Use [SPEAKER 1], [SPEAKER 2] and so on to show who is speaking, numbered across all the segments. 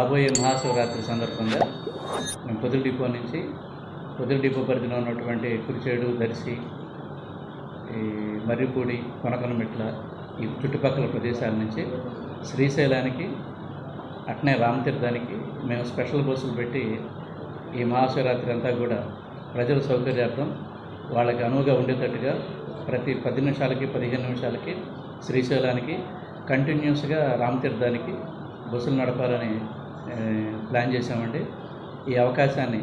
[SPEAKER 1] రాబోయే మహాశివరాత్రి సందర్భంగా మేము పొదిలి డిపో నుంచి పొదిలి డిపో పరిధిలో ఉన్నటువంటి కురిచేడు దర్శి ఈ మర్రిపూడి కొనకనమిట్ల ఈ చుట్టుపక్కల ప్రదేశాల నుంచి శ్రీశైలానికి అట్నే రామతీర్థానికి మేము స్పెషల్ బస్సులు పెట్టి ఈ మహాశివరాత్రి అంతా కూడా ప్రజల సౌకర్యార్థం వాళ్ళకి అనువుగా ఉండేటట్టుగా ప్రతి పది నిమిషాలకి పదిహేను నిమిషాలకి శ్రీశైలానికి కంటిన్యూస్గా రామతీర్థానికి బస్సులు నడపాలని ప్లాన్ చేశామండి. ఈ అవకాశాన్ని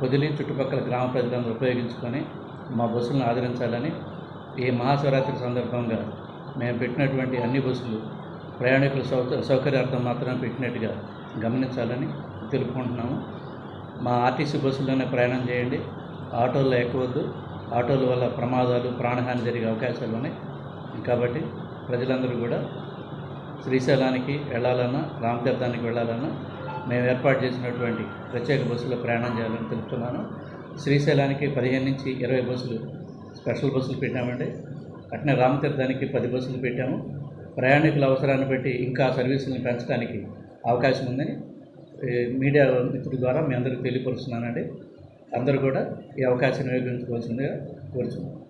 [SPEAKER 1] పొదిలి చుట్టుపక్కల గ్రామ ప్రజలందరూ ఉపయోగించుకొని మా బస్సులను ఆదరించాలని ఈ మహాశివరాత్రి సందర్భంగా మేము పెట్టినటువంటి అన్ని బస్సులు ప్రయాణికుల సౌ సౌకర్యార్థం మాత్రమే పెట్టినట్టుగా గమనించాలని తెలుపుకుంటున్నాము. మా ఆర్టీసీ బస్సుల్లోనే ప్రయాణం చేయండి. ఆటోల్లో ఎక్కవద్దు ఆటోల వల్ల ప్రమాదాలు ప్రాణహాని జరిగే అవకాశాలు ఉన్నాయి. కాబట్టి ప్రజలందరూ కూడా శ్రీశైలానికి వెళ్ళాలన్నా రామతీర్థానికి వెళ్ళాలన్నా మేము ఏర్పాటు చేసినటువంటి ప్రత్యేక బస్సులో ప్రయాణం చేయాలని తెలుపుతున్నాను. శ్రీశైలానికి పదిహేను నుంచి ఇరవై బస్సులు స్పెషల్ బస్సులు పెట్టామండి. అట్నే రామతీర్థానికి పది బస్సులు పెట్టాము. ప్రయాణికుల అవసరాన్ని బట్టి ఇంకా సర్వీసులను పెంచడానికి అవకాశం ఉందని మీడియా మిత్రుల ద్వారా మీ అందరికీ తెలియపరుస్తున్నానండి. అందరూ కూడా ఈ అవకాశాన్ని ఉపయోగించుకోవాల్సిందిగా కోరుచున్నాను.